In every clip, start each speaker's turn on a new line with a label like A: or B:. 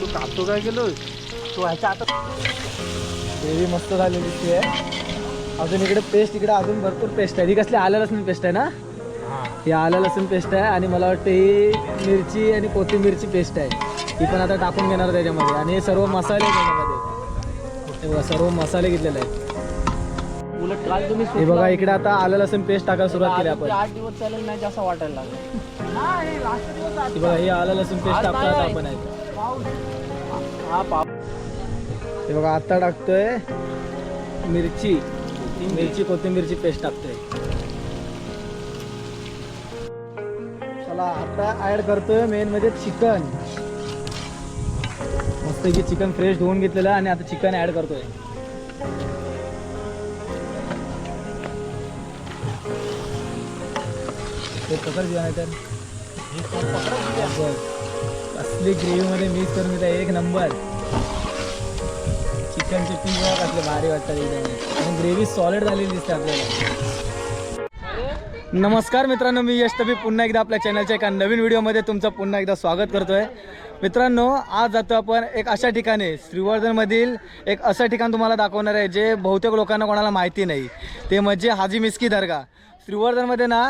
A: तू कापतो काय केलं
B: तू ह्याच्या आता
A: ग्रेव्ही मस्त झालेली आहे अजून इकडे पेस्ट इकडे अजून भरपूर पेस्ट आहे ही कसली आलं लसूण पेस्ट आहे ना ही आलं लसूण पेस्ट आहे आणि मला वाटतं ही मिरची आणि कोथिंबीरची पेस्ट आहे ही पण आता टाकून घेणार त्याच्यामध्ये आणि हे सर्व मसाले त्याच्यामध्ये सर्व मसाले घेतलेले आहेत
B: उलट काल तुम्ही
A: हे बघा इकडे आता आलं लसूण पेस्ट टाकायला सुरुवात केली आपण.
B: आठ दिवस चालेल नाही असं वाटायला लागलं.
A: हे बघा ही आलं लसूण पेस्ट टाकतो आता आपण आहे.
B: हा पाव.
A: हे बघा आता टाकतोय मिरची. मिरची कोथिंबीरची पेस्ट टाकतोय. चला आता ऍड करतोय मेन म्हणजे चिकन मस्त की चिकन फ्रेश धुवून घेतलेलं आहे आणि आता चिकन ऍड करतोय. ते पकड दिला नाही तर. असली ग्रेव्हीमध्ये मिक्स करून घेता एक नंबर चिकनचे पीस बघा भारी वाटतात एकदम. आणि ग्रेव्ही सॉलिड झालेली दिसते आपल्याला. नमस्कार मित्रांनो मी यश तबी पुन्हा एकदा आपल्या चॅनलच्या एका नवीन व्हिडिओमध्ये तुमचं पुन्हा एकदा स्वागत करतोय. मित्रांनो आज जातो आपण एक अशा ठिकाणी श्रीवर्धनमधील एक असं ठिकाण तुम्हाला दाखवणार आहे जे बहुतेक लोकांना कोणाला माहिती नाही. ते म्हणजे हाजी मिस्की दर्गा. त्रिवर्धनमध्ये ना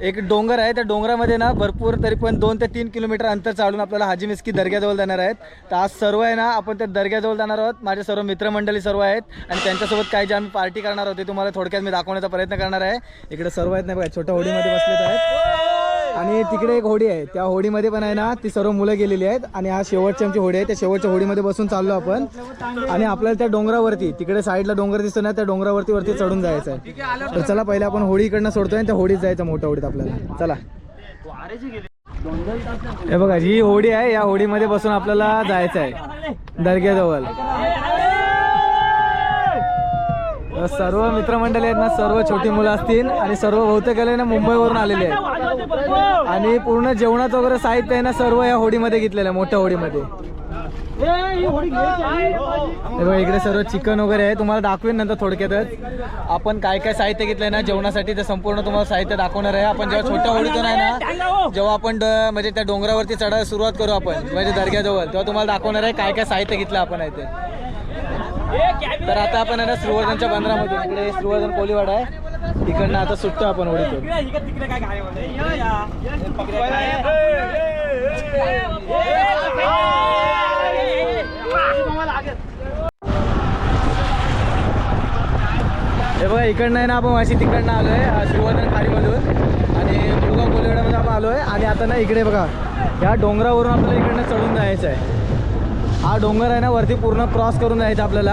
A: एक डोंगर आहे. त्या डोंगरामध्ये ना भरपूर तरी पण दोन ते तीन किलोमीटर अंतर चालून आपल्याला हाजी मिस्की दर्ग्याजवळ जाणार आहेत. तर आज सर्व आहे ना आपण त्या दर्ग्याजवळ जाणार आहोत. माझे सर्व मित्रमंडळी सर्व आहेत. आणि त्यांच्यासोबत काही जे आम्ही पार्टी करणार आहोत ते तुम्हाला थोडक्यात मी दाखवण्याचा प्रयत्न करणार आहे. इकडे सर्व आहेत नाही बघा छोट्या होडीमध्ये बसलेत आहेत. आणि तिकडे एक होडी आहे. त्या होडीमध्ये पण आहे ना ती सर्व मुलं गेलेली आहेत आणि हा शेवटची आमची होडी आहे. त्या शेवटच्या होडीमध्ये बसून चाललो आपण. आणि आपल्याला त्या डोंगरावरती तिकडे साईडला डोंगर दिसतो ना त्या डोंगरावरती वरती चढून जायचं आहे तर चला पहिले आपण होडीकडनं सोडतोय आणि त्या होडीत जायचं मोठ्या होडीत आपल्याला. चला. हे बघा ही होडी आहे या होडीमध्ये बसून आपल्याला जायचं आहे दर्ग्याजवळ. सर्व मित्रमंडळी आहेत ना सर्व छोटी मुलं असतील आणि सर्व बहुतेक ना मुंबईवरून आलेले आहेत. आणि पूर्ण जेवणाचं वगैरे साहित्य आहे ना सर्व या होडीमध्ये घेतलेलं आहे मोठ्या होडीमध्ये. इकडे सर्व चिकन वगैरे आहे. तुम्हाला दाखवेन नंतर थोडक्यातच. आपण काय काय साहित्य घेतलंय ना जेवणासाठी ते संपूर्ण तुम्हाला साहित्य दाखवणार आहे. आपण जेव्हा छोट्या होडीतून आहे ना जेव्हा आपण म्हणजे त्या डोंगरावरती चढायला सुरुवात करू आपण म्हणजे दर्ग्याजवळ तेव्हा तुम्हाला दाखवणार आहे काय काय साहित्य घेतलं आपण आहे ते. तर आता आपण आहे ना श्रीवर्धनच्या बंदरामधून इकडे श्रीवर्धन कोलीवाडा आहे. तिकडनं आता सुटतो आपण होडीतून हे बघा इकडनं आहे ना आपण वाशी तिकडनं आलो आहे श्रीवर्धन खाडीमधून. आणि मुलगाव कोलीवाड्यामध्ये आपण आलो आहे आणि आता ना इकडे बघा या डोंगरावरून आपल्याला इकडनं चढून जायचं आहे. हा डोंगर आहे ना वरती पूर्ण क्रॉस करून जायचं आपल्याला.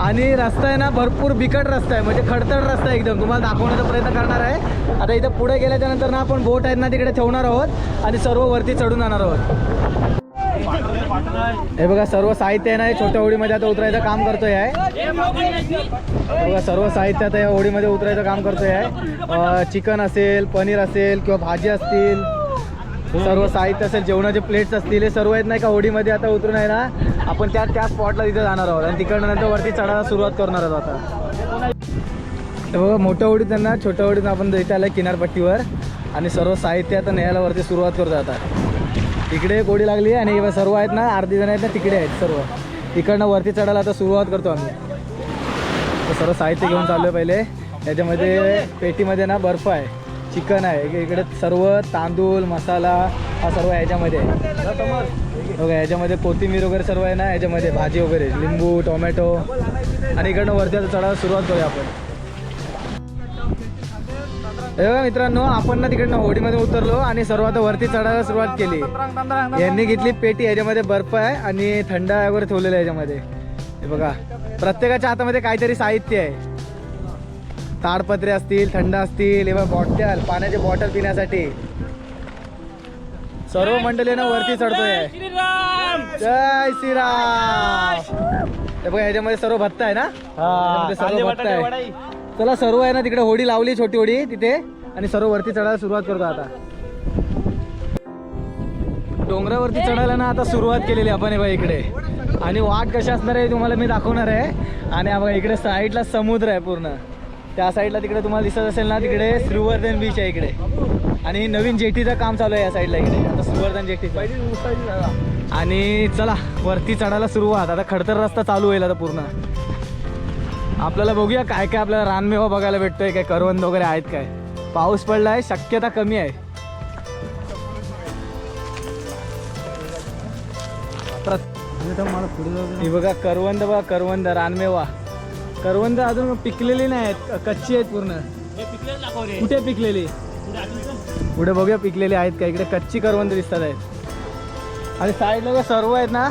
A: आणि रस्ता आहे ना भरपूर बिकट रस्ता आहे म्हणजे खडतड रस्ता आहे एकदम. तुम्हाला दाखवण्याचा प्रयत्न करणार आहे. आता इथं पुढे गेल्याच्यानंतर ना आपण बोट आहेत ना तिकडे ठेवणार आहोत आणि सर्व वरती चढून जाणार आहोत. हे बघा सर्व साहित्य आहे ना हे छोट्या होडीमध्ये आता उतरायचं काम करतोय आहे. बघा सर्व साहित्य आता या होडीमध्ये उतरायचं काम करतोय आहे. चिकन असेल पनीर असेल किंवा भाजी असतील. हो. सर्व साहित्य असेल जेवणाचे प्लेट्स असतील हे सर्व आहेत नाही का होडीमध्ये आता उतरून आहे ना आपण त्या त्या स्पॉटला तिथे जाणार आहोत. आणि तिकडनं नंतर वरती चढायला सुरुवात करणार आहोत आता. हे मोठ्या होडीत त्यांना छोट्या होडीत आपण इथे आलं किनारपट्टीवर. आणि सर्व साहित्य आता न्यायला वरती सुरुवात करतो आता. इकडे एक होडी लागली आणि सर्व आहेत ना अर्धी जण आहेत ना तिकडे आहेत सर्व. तिकडनं वरती चढायला आता सुरुवात करतो आम्ही. तर सर्व साहित्य घेऊन चाललो आहे पहिले. याच्यामध्ये पेटीमध्ये ना बर्फ आहे. चिकन आहे. इकडे सर्व तांदूळ मसाला हा सर्व याच्यामध्ये आहे. बघा याच्यामध्ये कोथिंबीर वगैरे सर्व आहे ना याच्यामध्ये भाजी वगैरे लिंबू टोमॅटो. आणि इकडनं वरती आता चढायला सुरुवात करूया आपण. मित्रांनो आपण ना तिकडनं होडीमध्ये उतरलो आणि सर्वात वरती चढायला सुरुवात केली. यांनी घेतली पेटी याच्यामध्ये बर्फ आहे आणि थंड वगैरे ठेवलेलं आहे याच्यामध्ये. हे बघा प्रत्येकाच्या हातामध्ये काहीतरी साहित्य आहे. ताडपत्रे असतील थंड असतील बघा बॉटल पाण्याचे बॉटल पिण्यासाठी. सर्व मंडळी ना वरती चढतोय. जय श्रीराम. बघा ह्याच्यामध्ये सर्व भत्ता आहे ना? सर्व भत्ता आहे. चला सर्व आहे ना तिकडे होडी लावली छोटी होडी तिथे आणि सर्व वरती चढायला सुरुवात करतो आता. डोंगरावरती चढायला ना आता सुरुवात केलेली आपण बघा इकडे. आणि वाट कशी असणार आहे तुम्हाला मी दाखवणार आहे. आणि बघा इकडे साईडला समुद्र आहे पूर्ण. त्या साईडला तिकडे तुम्हाला दिसत असेल ना तिकडे श्रीवर्धन बीच आहे इकडे. आणि नवीन जेटीचं काम चालू आहे या साईडला इकडे. आता सुवर्धन जेटीचं आणि चला वरती चढायला सुरुवात. आता खडतर रस्ता चालू होईल आता पूर्ण. आपल्याला बघूया काय काय आपल्याला रानमेवा बघायला भेटतोय काय करवंद वगैरे आहेत काय. पाऊस पडला आहे शक्यता कमी आहे. बघा करवंद बघा करवंद रानमेवा. करवंद अजून पिकलेली नाही आहेत. कच्ची आहेत पूर्ण. कुठे पिकलेली? पुढे बघूया पिकलेली आहेत का इकडे. कच्ची करवंद दिसतात आहेत. आणि साईडला सर्व आहेत ना.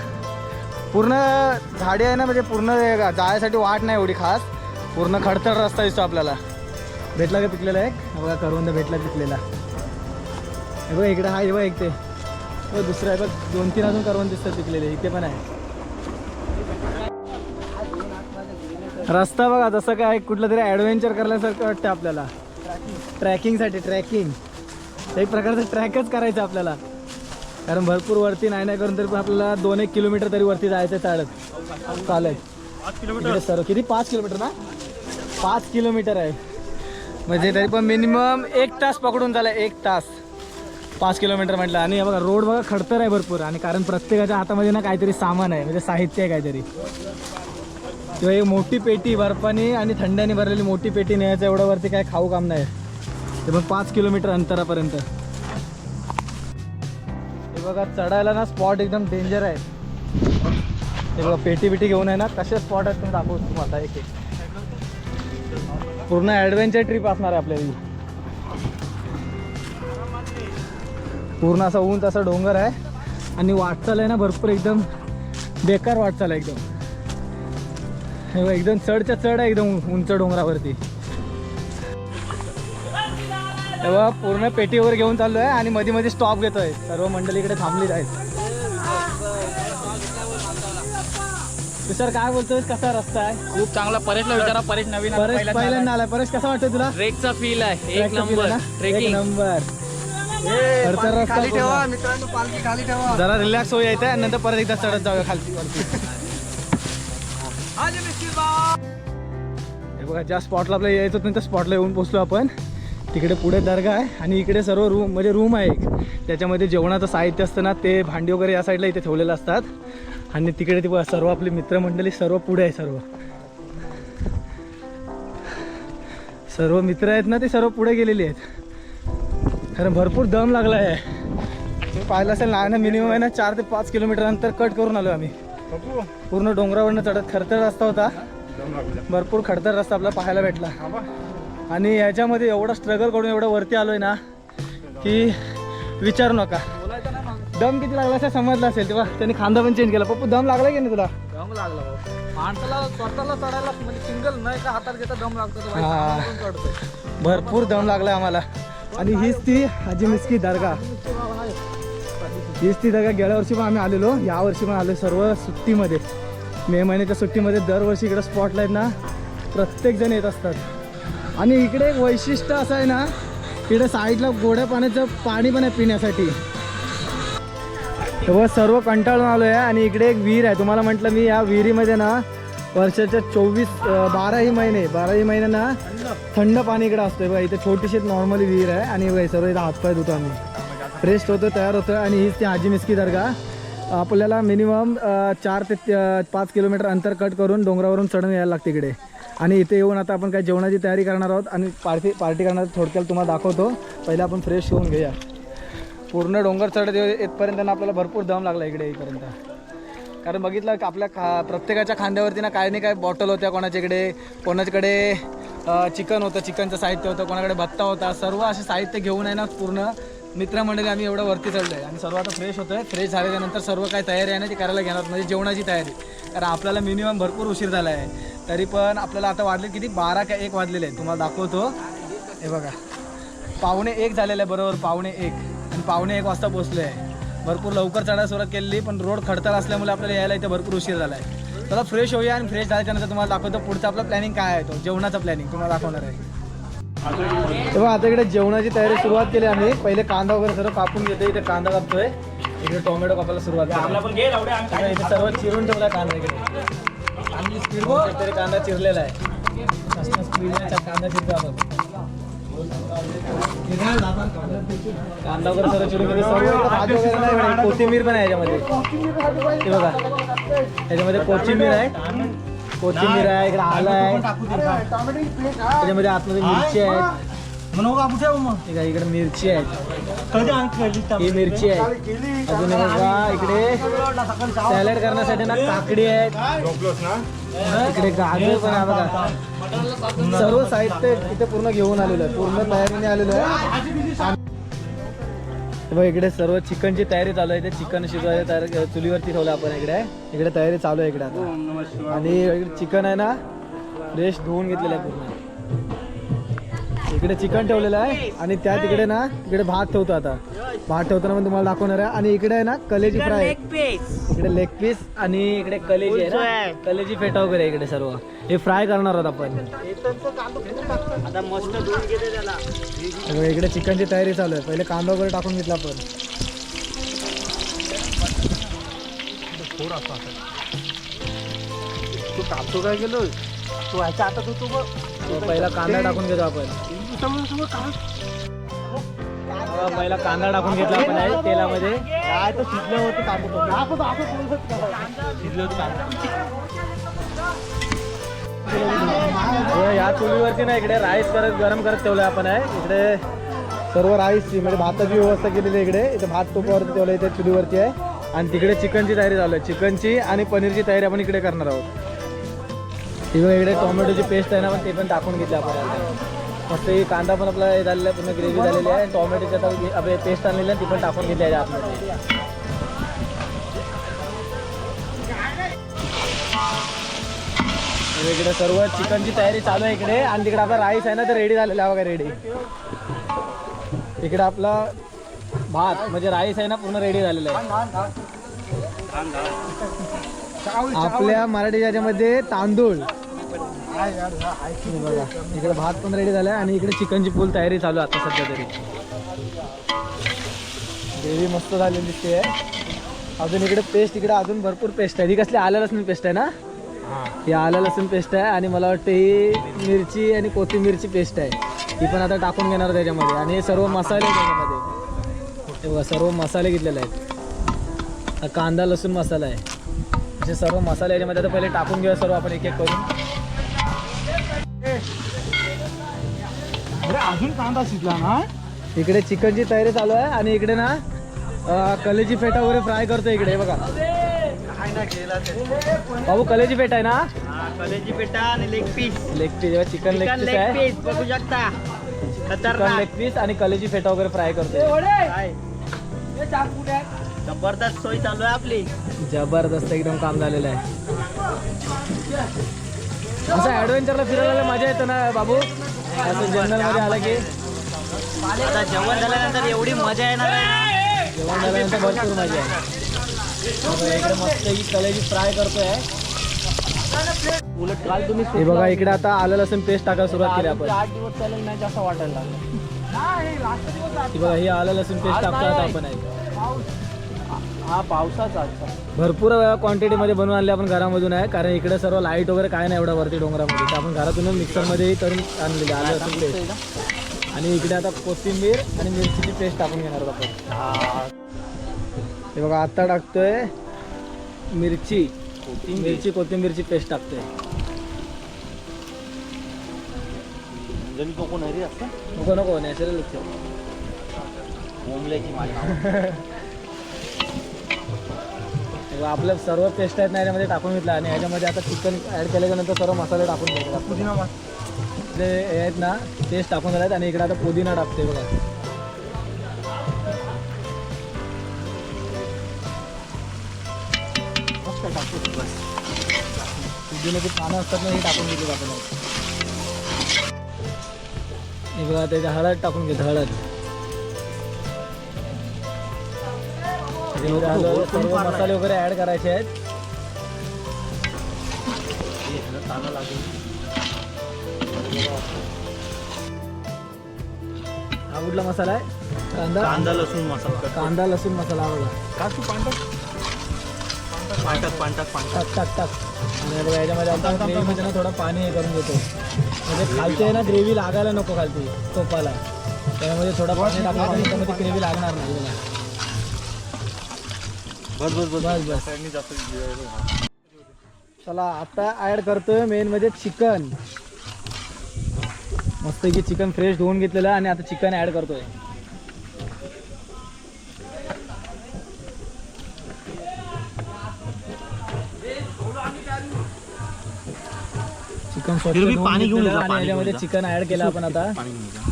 A: पूर्ण झाडे आहे ना म्हणजे पूर्ण जायसाठी वाट नाही एवढी खास. पूर्ण खडतर रस्ता दिसतो आपल्याला. भेटला का पिकलेला एक? बघा करवंद भेटला पिकलेला. हे बघा इकडे हा हे बघा एक ते. दुसरं आहे बघ दोन तीन अजून करवंद दिसतात पिकलेले इथे पण आहे. रस्ता बघा जसं काय कुठलं तरी ॲडव्हेंचर करण्यासारखं वाटतं आपल्याला. ट्रॅकिंगसाठी ट्रॅकिंग एक प्रकारचं ट्रॅकच करायचं आपल्याला. कारण भरपूर वरती नाही नाही करून तरी पण आपल्याला दोन एक किलोमीटर तरी वरती जायचं चालत चालत इकडे सर्व किती? पाच किलोमीटर ना? पाच किलोमीटर आहे. म्हणजे तरी पण मिनिमम एक तास पकडून झाला एक तास. पाच किलोमीटर म्हटलं. आणि बघा रोड बघा खडतर आहे भरपूर. आणि कारण प्रत्येकाच्या हातामध्ये ना काहीतरी सामान आहे म्हणजे साहित्य आहे काहीतरी. किंवा एक मोठी पेटी बर्फाने आणि थंड्याने भरलेली मोठी पेटी न्यायचं एवढं वरती काय खाऊ काम नाही. ते मग पाच किलोमीटर अंतरापर्यंत. हे बघा चढायला ना स्पॉट एकदम डेंजर आहे. हे बघा पेटी बिटी घेऊन आहे ना कसे स्पॉट आहेत तुम्ही दाखवतो तुम्हाला एक एक. पूर्ण ॲडव्हेंचर ट्रिप असणार आहे आपल्याला. ही. पूर्ण असा ऊन तसा डोंगर आहे. आणि वाटचाल आहे ना भरपूर एकदम बेकार वाटचाल आहे एकदम. हे एकदम चढच्या चढ आहे एकदम उंच डोंगरावरती. तेव्हा पूर्ण पेटी वगैरे घेऊन चाललोय आणि मध्ये मध्ये स्टॉप घेतोय. सर्व मंडळी इकडे थांबली आहेत. सर काय बोलतोय कसा रस्ता आहे?
B: खूप चांगला. परेशला विचारा. परेश नवीन
A: परेश
B: पहिल्यांदा
A: पहिल्यांदा आलाय. परेश कसा वाटतोय तुला?
B: ट्रेकचा फील आहे. एक
A: Trackचा feel
B: नंबर
A: आहे ना? एक
B: ट्रेकिंग
A: नंबर रस्ता पूर्ण.
B: मित्रांनो पालखी खाली ठेवा.
A: जरा रिलॅक्स होऊ यायचं आणि नंतर परत एकदा चढत जाऊया खालती वरती. बघा ज्या स्पॉटला आपल्याला यायचं होतं त्या स्पॉटला येऊन पोचलो आपण. तिकडे पुढे दर्गा आहे आणि इकडे सर्व रूम म्हणजे रूम आहे एक. त्याच्यामध्ये जेवणाचं साहित्य असतं ना ते भांडी वगैरे या साईडला इथे ठेवलेलं असतात. आणि तिकडे ते सर्व आपली मित्रमंडळी सर्व पुढे आहे सर्व. सर्व मित्र आहेत ना ते सर्व पुढे गेलेले आहेत. कारण भरपूर दम लागला आहे तुम्ही पाहिलं असेल ना मिनिमम आहे ना चार ते पाच किलोमीटर अंतर कट करून आलो आम्ही. पूर्ण डोंगरावरनं चढत खडतर रस्ता होता. भरपूर खडतर रस्ता आपल्याला पाहायला भेटला. आणि ह्याच्यामध्ये एवढा स्ट्रगल करून एवढं वरती आलोय ना की विचारू नका. दम किती लागला असं समजलं असेल तेव्हा. त्यांनी खांदा पण चेंज केला. पप्पू दम लागला की नाही तुला?
B: दम लागला माणसाला स्वतःला चढायला म्हणजे सिंगल न एका हातात घेता दम लागतो.
A: भरपूर दम लागला आम्हाला. आणि हीच ती हाजी मिस्की दर्गा. हीच ती दर्गा गेल्या वर्षी पण आम्ही आलेलो. या वर्षी पण आलो सर्व सुट्टीमध्ये. मे महिन्याच्या सुट्टीमध्ये दरवर्षी इकडं स्पॉटला आहेत ना प्रत्येकजण येत असतात. आणि इकडे एक वैशिष्ट्य असं आहे ना इकडे साईडला गोड्या पाण्याचं पाणी पण आहे पिण्यासाठी. तेव्हा सर्व कंटाळून आलो आहे आणि इकडे एक विहीर आहे. तुम्हाला म्हटलं मी या विहिरीमध्ये ना वर्षाच्या चोवीस बाराही महिने बाराही महिने ना थंड पाणी इकडे असतंय. बघा इथे छोटीशी नॉर्मली विहीर आहे आणि सर्व इथं हातपाय धुतो आम्ही. फ्रेश होतो तयार होतो आणि हीच ती हाजी मिस्की दर्गा. आपल्याला मिनिमम चार ते पाच किलोमीटर अंतर कट करून डोंगरावरून चढून यायला लागते इकडे. आणि इथे येऊन आता आपण काय जेवणाची तयारी करणार आहोत आणि पार्टी पार्टी करणार थोडक्यात तुम्हाला दाखवतो. पहिले आपण फ्रेश होऊन घेऊया. पूर्ण डोंगर चढत येऊ- येतपर्यंत ना आपल्याला भरपूर दम लागला इकडे येईपर्यंत. कारण बघितलं की आपल्या खा प्रत्येकाच्या खांद्यावरती ना काय नाही काय बॉटल होत्या कोणाच्या इकडे कोणाच्याकडे चिकन होतं चिकनचं साहित्य होतं कोणाकडे भत्ता होता. सर्व असे साहित्य घेऊन आहे ना पूर्ण मित्रमंडळी आम्ही एवढं वरती चढलो आहे आणि सर्व आता फ्रेश होतं आहे फ्रेश झाल्यानंतर सर्व काय तयारी आहे ना ती करायला घेणार. म्हणजे जेवणाची तयारी. कारण आपल्याला मिनिमम भरपूर उशीर झाला आहे तरी पण आपल्याला आता वाजले किती? बारा का एक वाजलेले आहे तुम्हाला दाखवतो. हे बघा. पावणे एक झालेलं आहे बरोबर पावणे एक. आणि पावणे एक वाजता पोचलो आहे भरपूर लवकर चढायला सुरुवात केलेली पण रोड खडतर असल्यामुळे आपल्याला यायला इथे भरपूर उशीर झाला आहे चला फ्रेश होऊया आणि फ्रेश झाल्याच्यानंतर तुम्हाला दाखवतो पुढचा आपला प्लॅनिंग काय आहे तो. जेवणाचा प्लॅनिंग तुम्हाला दाखवणार आहे. तेव्हा आता इकडे जेवणाची तयारी सुरुवात केली आम्ही. पहिले कांदा वगैरे सर्व कापून घेतो इथे कांदा कापतोय. इकडे टोमॅटो कापायला सुरुवात इथे सर्व चिरून ठेवला कांदा इकडे. कांदा चिरलेला आहे. कांदा चिरतो आपण. कांदा वगैरे सर्व चिरून घेतलं सर्व वगैरे नाही. कोथिंबीर पण आहे याच्यामध्ये. हे बघा. याच्यामध्ये कोथिंबीर आहे. कोथिंबीर आहे इकडे आलं आहे. त्याच्यामध्ये आतमध्ये मिरची आहे. ठीक आहे इकडे मिरची आहे. ही मिरची आहे. अजून हे बघा इकडे सॅलड करण्यासाठी ना काकडी आहे इकडे गाजर पण आहे बघा. सर्व साहित्य इथे पूर्ण घेऊन आलेलो आहे. पूर्ण तयारीने आलेलो आहे. बघ इकडे सर्व चिकनची तयारी चालू आहे. ते चिकन शिजवायला तयार चुलीवरती ठेवलं आपण इकडे. इकडे तयारी चालू आहे इकडे आता. आणि चिकन आहे ना फ्रेश धुवून घेतलेलं आहे पूर्ण. इकडे चिकन ठेवलेलं आहे आणि त्या तिकडे ना इकडे भात ठेवतो आता. भात ठेवताना पण तुम्हाला दाखवणार आहे. आणि इकडे आहे ना कलेजी फ्राय. इकडे लेग पीस आणि इकडे कलेजी आहे ना. कलेजी फेटा वगैरे इकडे सर्व. हे फ्राय करणार आहोत आपण. हे इकडे चिकनची तयारी चालू आहे. पहिले कांदा वगैरे टाकून घेतला आपण.
B: तू कापतो काय गेलो तू ह्याच्या आता तू
A: पहिला कांदा टाकून घेतो आपण. पहिला कांदा टाकून घेतला आपण आहे तेलामध्ये.
B: काय तर शिजले होते कांदा शिजले होते कांदा.
A: हे या चुलीवरती ना इकडे राईस करत गरम करत ठेवलं आपण आहे. इकडे सर्व राईसची म्हणजे भाताची व्यवस्था केलेली आहे इकडे. इथे भात टोपावरती ठेवलं इथे चुलीवरती आहे. आणि तिकडे चिकनची तयारी चालू आहे. चिकनची आणि पनीरची तयारी आपण इकडे करणार आहोत. इकडे इकडे टोमॅटोची पेस्ट आहे ना पण ते पण टाकून घेतली आपण. मस्त ही कांदा पण आपला हे झालेला आहे पूर्ण ग्रेव्ही झालेली आहे. टोमॅटोची आता आपले पेस्ट आणलेली आहे ती पण टाकून घेतली आहे आतमध्ये इकडे सर्व चिकनची तयारी चालू आहे इकडे. आणि तिकडे आपला राईस आहे ना तर रेडी झालेला आहे बघा रेडी इकडे आपला भात म्हणजे राईस आहे ना पूर्ण रेडी झालेला आहे. आपल्या मराठी याच्यामध्ये तांदूळ. हे बघा इकडे भात पण रेडी झालाय आणि इकडे चिकनची फुल तयारी चालू आहे आता सध्या तरी. ग्रेव्ही मस्त झालेली दिसते. अजून इकडे पेस्ट इकडे अजून भरपूर पेस्ट आहे. ही कसली आलं लसूण पेस्ट आहे ना? ही. आलं लसूण पेस्ट आहे आणि मला वाटतं ही मिरची आणि कोथिंबीरची पेस्ट आहे. ही पण आता टाकून घेणार त्याच्यामध्ये. आणि हे सर्व मसाले त्याच्यामध्ये. बघा सर्व मसाले घेतलेले आहेत. हा कांदा लसूण मसाला आहे. असे सर्व मसाले याच्यामध्ये आता पहिले टाकून घेऊया सर्व आपण एक एक करून.
B: अजून कांदा शिजला ना?
A: इकडे चिकनची तयारी चालू आहे आणि इकडे ना अं, कलेजी फेटा वगैरे फ्राय करतो इकडे बघा.
B: काय ना गेला
A: बाबू कलेजी फेटा आहे ना?
C: कलेजी पेटा आणि leg piece
A: leg piece chicken leg piece आहे.
C: बघू शकता.
A: चिकन लेग पीस आणि कलेजी फेटा वगैरे फ्राय करतो
C: काय? जबरदस्त सोय चालू आहे आपली.
A: जबरदस्त एकदम काम झालेलं आहे. असं ऍडव्हेंचरला फिरायला मजा येतं ना बाबू? असं जंगलमध्ये आलं की
C: आता जेवण झाल्यानंतर एवढी मजा येणार आहे. ना.
A: जेवण झाल्यानंतर भरपूर मजा आहे इकडे मस्त ही कलेजी फ्राय करतोय.
C: उलट काल तुम्ही
A: हे बघा इकडे आता आलं लसूण पेस्ट टाकायला सुरुवात केली आपण.
C: आठ दिवस चालेल नाही असं वाटायला लागलं.
A: ही बघा ही आलं लसूण पेस्ट टाकतो आता आपण. आहे
C: हा पावसाचा.
A: भरपूर क्वांटिटी मध्ये बनवून आणले आपण घरामधून आहे. कारण इकडे सर्व लाइट वगैरे काय नाही एवढा वरती डोंगरामध्ये. आपण घरातूनच मिक्सरमध्ये करून आणलेले आलं पेस्ट आणि इकडे आता कोथिंबीर आणि मिरचीची पेस्ट टाकून घेणार आहोत आपण. हे. बघा आता टाकतोय मिरची. मिरची कोथिंबीरची पेस्ट टाकतोय.
C: असतं
A: नको नको नॅचरल
C: माझी
A: आपलं सर्व पेस्ट आहेत ना याच्यामध्ये टाकून घेतलं आणि याच्यामध्ये आता चिकन ॲड केल्याच्यानंतर सर्व मसाले टाकून घ्यायचे
B: पुदिना जे
A: ते हे आहेत ना तेच टाकून झाले आणि इकडे आता पुदिना टाकते बघा. पुदिन्याची पानं असतात ना हे टाकून घेतली आपण हे बघा त्याच्या हळद टाकून घेतो हळद. त्याच्यामध्ये हळद सर्व मसाले वगैरे ऍड करायचे आहेत. हा कुठला मसाला आहे? कांदा?
C: कांदा लसूण मसाला.
A: कांदा लसूण मसाला बघा.
B: टाक तू पांढर?
C: पांटक पांटक पांटक
A: टाक टाक टाक. आणि बघा याच्यामध्ये आपण ग्रेव्हीमध्ये ना थोडं पाणी हे करून घेतो. म्हणजे खालची आहे ना ग्रेव्ही लागायला नको खालती. टोपाला त्यामध्ये थोडा पाणी टाकला ग्रेव्ही लागणार नाही
C: बस बस बस.
A: बस बस. चला आता ऍड करतोय मेन म्हणजे चिकन मस्त की चिकन फ्रेश धुवून घेतलेलं आणि आता चिकन ऍड करतोय. चिकन स्वच्छ
C: फिर भी
A: धुवून
C: पाणी घेऊन
A: घेतलेलं
C: जा,
A: आणि
C: पाणी
A: याच्यामध्ये
C: घेऊन.
A: चिकन ऍड केलं आपण आता.
C: पाणी घेऊन जा.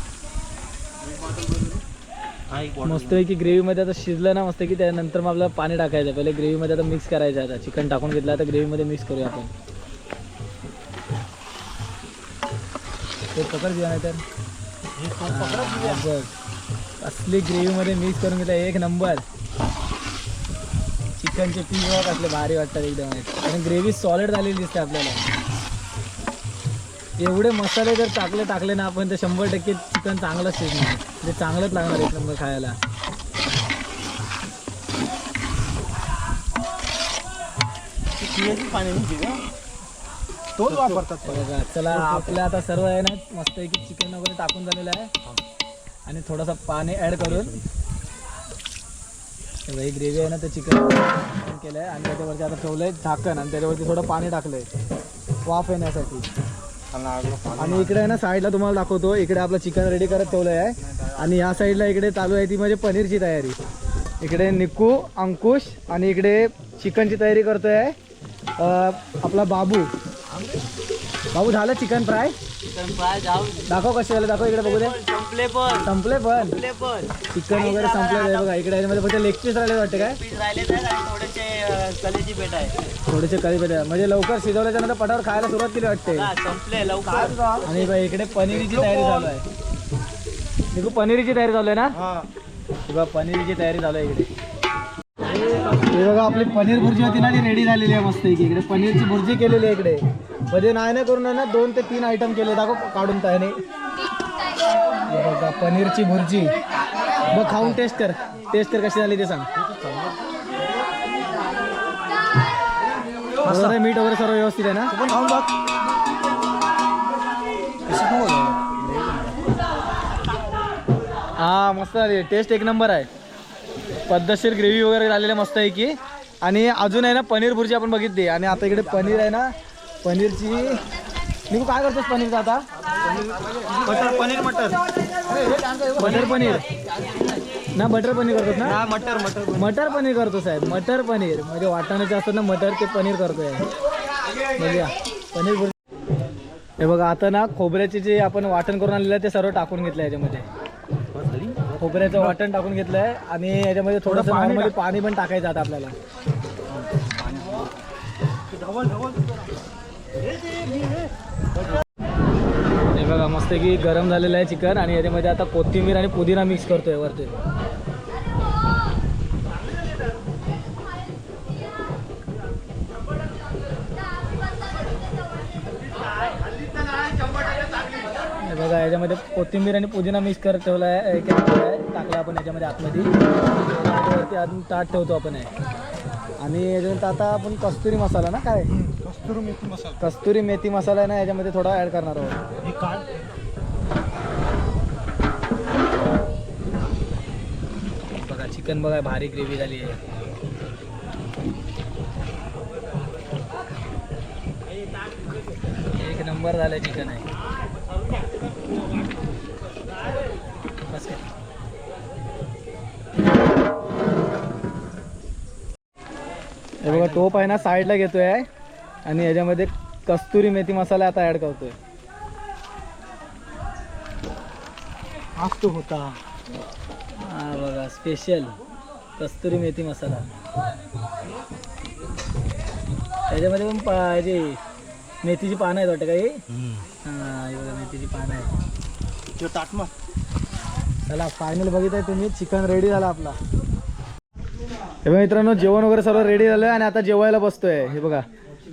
C: हा, एक bottle.
A: मस्तपैकी ग्रेव्हीमध्ये आता शिजलं ना मस्त की त्यानंतर मग आपल्याला पाणी टाकायचं. पहिले ग्रेव्हीमध्ये आता मिक्स करायचं आता. चिकन टाकून घेतलं आता ग्रेव्हीमध्ये मिक्स करूया आपण. ते पकड घेऊया नाही तर बघ. असली ग्रेव्हीमध्ये मिक्स करून घेतलं एक नंबर चिकनचे पीस असले भारी वाटतात एकदम. आणि ग्रेव्ही सॉलिड झालेली दिसते आपल्याला. एवढे मसाले जर टाकले टाकले ना आपण तर शंभर टक्के चिकन चांगलं शिजणार. म्हणजे चांगलंच लागणार एक नंबर खायला?
B: तोच वापरतात
A: बघा चला आपल्या आता सर्व आहे ना मस्त की चिकन वगैरे टाकून झालेलं आहे. आणि थोडासा पाणी ॲड करून ही ग्रेव्ही आहे ना ते चिकन केलं आहे आणि त्याच्यावरती आता ठेवलं आहे झाकण आणि त्याच्यावरती थोडं पाणी टाकलं आहे वाफ येण्यासाठी. आणि इकडे आहे ना साईडला तुम्हाला दाखवतो. इकडे आपलं चिकन रेडी करत ठेवलं आहे. आणि या साईडला इकडे चालू आहे ती म्हणजे पनीरची तयारी. इकडे निकू अंकुश आणि इकडे चिकनची तयारी करतोय. आपला बाबू. बाबू झालं चिकन फ्राय दाखव कसे झालं दाखव इकडे बघू दे.
C: संपले पण.
A: संपले पण.
C: संपले पण.
A: चिकन वगैरे संपलं आहे बघा इकडे याच्यामध्ये फक्त लेग पीस राहिले वाटते काय?
C: पीस राहिले आहेत आणि थोडेसे पेट आहे.
A: थोडेसे करी पेटे म्हणजे लवकर शिजवल्याच्या नंतर पटावर खायला सुरुवात केली वाटते.
C: हा, संपले लवकर.
A: आणि बघा इकडे पनीरीची तयारी चालू आहे. निकू पनीरीची तयारी चालू आहे ना? हे. बघा पनीरची तयारी चालू आहे इकडे. हे बघा आपली पनीर भुर्जी होती ना ती रेडी झालेली आहे मस्त इकडे इकडे पनीरची भुर्जी केलेली आहे इकडे. म्हणजे नाही ना करून ना दोन ते तीन आयटम केले दाखव काढून त्याने बघा पनीरची भुर्जी. बघ खाऊन टेस्ट कर. टेस्ट कर कशी झाली ते सांग. मीठ वगैरे सर्व व्यवस्थित आहे ना?
B: खाऊन बघ.
A: हा मस्त झाली. टेस्ट एक नंबर आहे. पद्धतशीर ग्रेव्ही वगैरे झालेली आहे मस्त आहे की. आणि अजून आहे ना पनीर भुर्जी आपण बघितली. आणि आता इकडे पनीर आहे ना पनीरची. निकू काय करतोस पनीरचं आता?
B: मटर पनीर मटर.
A: बटर पनीर. ना बटर पनीर करतोस ना?
B: मटर मटर
A: मटर पनीर करतो साहेब मटर पनीर. म्हणजे वाटाण्याचे असतात ना मटर ते पनीर करतोय. बघूया. पनीर हे बघा आता ना खोबऱ्याचे जे आपण वाटण करून आणलेलं आहे ते सर्व टाकून घेतलं आहे याच्यामध्ये. खोबऱ्याचं वाटण टाकून घेतलं आहे आणि याच्यामध्ये थोडंसं पाणी पण टाकायचं आता आपल्याला. हे बघा मस्त की गरम झालेलं आहे चिकन आणि याच्यामध्ये आता कोथिंबीर आणि पुदिना मिक्स करतोय वरती. हे बघा याच्यामध्ये कोथिंबीर आणि पुदिना मिक्स करत ठेवला आहे हे टाकला आपण याच्यामध्ये आतमध्ये. वरती अजून ताट ठेवतो आपण हे. आणि याच्यानंतर आता आपण कस्तुरी मसाला ना काय?
B: कस्तुरी मेथी मसाला.
A: कस्तुरी मेथी मसाला आहे ना याच्यामध्ये थोडा ॲड करणार आहोत.
B: हे
A: बघा चिकन बघा भारी ग्रेव्ही झाली आहे. एक नंबर झालं चिकन आहे. बस काय. हे बघा टोप आहे ना साईडला घेतोय. आणि याच्यामध्ये कस्तुरी मेथी मसाला आता ऍड करतोय.
B: तो होता.
A: हा बघा स्पेशल कस्तुरी मेथी मसाला. त्याच्यामध्ये पण याची मेथीची पानं आहेत वाटतं काही? हा बघा मेथीची पानं आहेत.
B: ताटमा
A: चला फायनल बघितलं तुम्ही. चिकन रेडी झाला आपला. हे मित्रांनो जेवण वगैरे सर्व रेडी झालं आणि आता जेवायला बसतोय. हे बघा.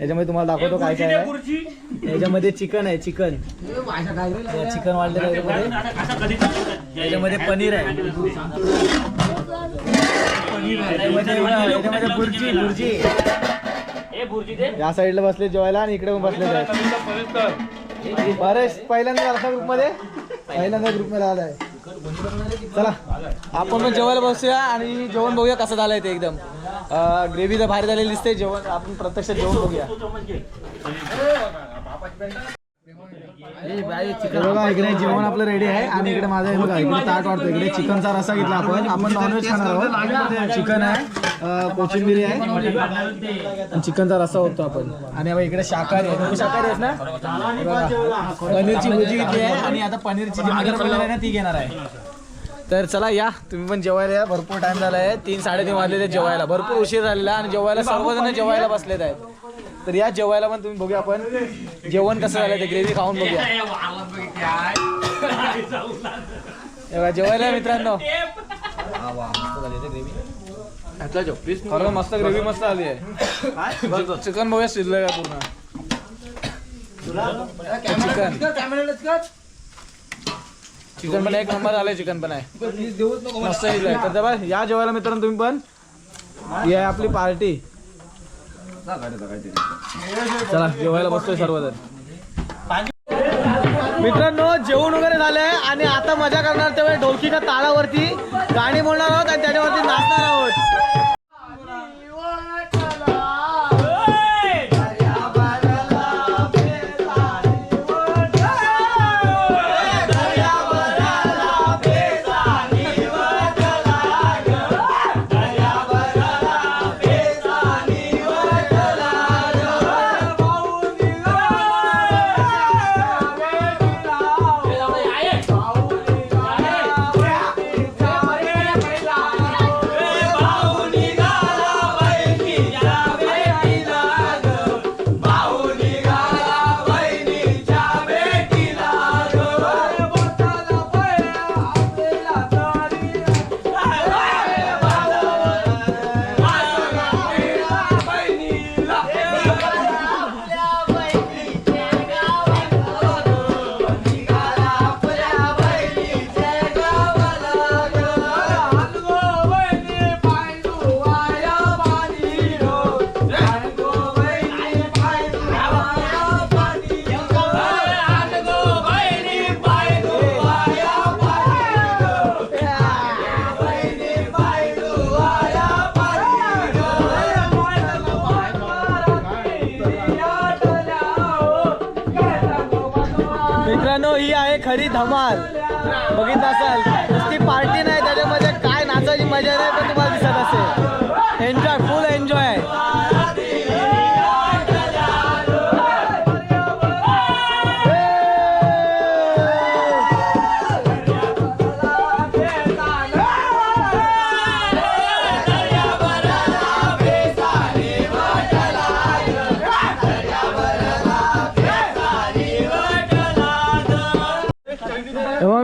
A: याच्यामध्ये तुम्हाला दाखवतो काय काय आहे. याच्यामध्ये चिकन आहे चिकन. चिकन वाढलेलं आहे याच्यामध्ये? याच्यामध्ये पनीर आहे. याच्यामध्ये याच्यामध्ये भुर्जी भुर्जी या साईडला बसले जेवायला आणि इकडे पण बसले आहेत बरेच पहिल्यांदा आलता ग्रुपमध्ये? पहिल्यांदा ग्रुपमध्ये आलाय. चला आपण पण जेवायला बसूया आणि जेवण बघूया कसं झालंय ते एकदम. ग्रेव्ही तर भारी झालेली दिसते जेवण आपण प्रत्यक्ष जेवण बघूया. इकडे जेवण आपलं रेडी आहे. आणि इकडे माझं इकडे ताट वाढतो इकडे चिकनचा रस्सा घेतला आपण. आपण नॉनव्हेज खाणार आहोत. चिकन आहे कोशिंबिरी आहे. आणि चिकनचा रस्सा होतो आपण. आणि इकडे शाकाहारी आहे. शाकाहारी आहेस ना. पनीरची भुजी घेतली आहे. आणि आता पनीरची जी मटर पनीर आहे ना ती घेणार आहे. तर चला या. तुम्ही पण जेवायला या. भरपूर टाइम झाला आहे. तीन साडेतीन वाजले जेवायला. भरपूर उशीर झालेला आणि जेवायला सर्वजण जेवायला बसलेत आहेत. तर या जेवायला पण तुम्ही बघूया आपण. जेवण कसं झालं ते ग्रेव्ही खाऊन बघूया. हे बघा, जेवायला या मित्रांनो. खरं मस्त ग्रेव्ही मस्त आली आहे. चिकन बघूया शिजलं का पूर्ण? चिकन चिकन पण एक नंबर आलंय चिकन पण आहे मस्त शिजलंय तर या जेवायला मित्रांनो तुम्ही पण. ही. आहे आपली पार्टी. चला जेवायला बसतोय सर्वजण. मित्रांनो जेवण वगैरे झालंय आणि आता मजा करणार तेव्हा ढोलकीच्या ताळावरती गाणी बोलणार आहोत आणि त्याच्यावरती नाचणार आहोत. खरी धमाल. बघितलं असाल.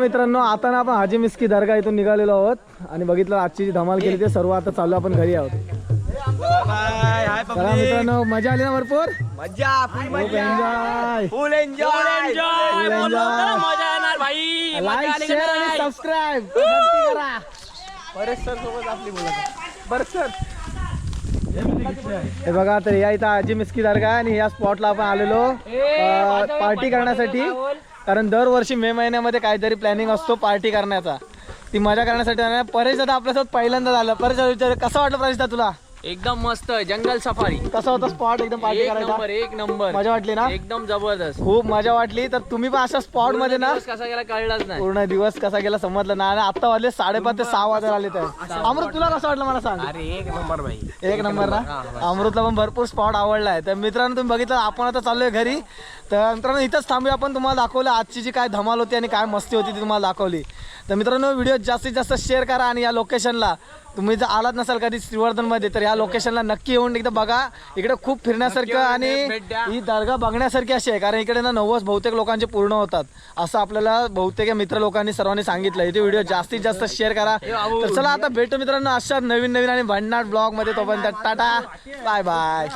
A: मित्रांनो आता ना आपण हाजी मिस्की दर्गा इथून निघालेलो आहोत. आणि बघितलं आजची जी धमाल केली ते सर्व आता चालू आपण घरी आहोत. चला मित्रांनो मजा आली ना भरपूर?
C: मजा
A: खूप enjoy
C: full enjoy
A: like share आणि सबस्क्राईब करा. बरेच सर सोबत आपली बोला बरेच सर हे बघा तर या इथं आजी मिस्की दर्गा आहे आणि या स्पॉटला आपण आलेलो. पार्टी करण्यासाठी. कारण दरवर्षी मे महिन्यामध्ये काहीतरी प्लॅनिंग असतो पार्टी करण्याचा. ती मजा करण्यासाठी परेश दादा आपल्यासोबत पहिल्यांदा झालं. परेश विचार. कसं वाटलं परेश दादा तुला?
B: एकदम मस्त जंगल सफारी.
A: कसं होतं स्पॉट एकदम पार्टी
B: एक नंबर एक नंबर.
A: मजा वाटली ना?
B: एकदम जबरदस्त.
A: खूप मजा वाटली. तर तुम्ही पण अशा स्पॉटमध्ये ना
B: दिवस कसा गेला कळलाच नाही.
A: पूर्ण दिवस कसा गेला समजलं ना आणि आता वाजले साडेपाच ते सहा वाजायला आले तर अमृत तुला कसं वाटलं मला सांग?
B: अरे एक नंबर भाई.
A: एक नंबर ना? अमृतला पण भरपूर स्पॉट आवडला आहे तर मित्रांनो तुम्ही बघितलं आपण आता चाललोय घरी. तर मित्रांनो इथंच थांबूया. आपण तुम्हाला दाखवलं आजची जी काय धमाल होती आणि काय मस्ती होती ती तुम्हाला दाखवली. तर मित्रांनो व्हिडिओ जास्तीत जास्त शेअर करा आणि या लोकेशनला तुम्ही जर आलात नसाल कधी श्रीवर्धनमध्ये तर या लोकेशनला नक्की येऊन एकदा बघा. इकडे खूप फिरण्यासारखं आणि. ही दर्गा बघण्यासारखी अशी आहे कारण इकडे ना नवस बहुतेक लोकांचे पूर्ण होतात. असं आपल्याला बहुतेक मित्र लोकांनी सर्वांनी सांगितलं. इथे व्हिडिओ जास्तीत जास्त शेअर करा. तर चला आता भेटू मित्रांनो अशा नवीन नवीन आणि भन्नाट ब्लॉगमध्ये तोपर्यंत टाटा. Bye bye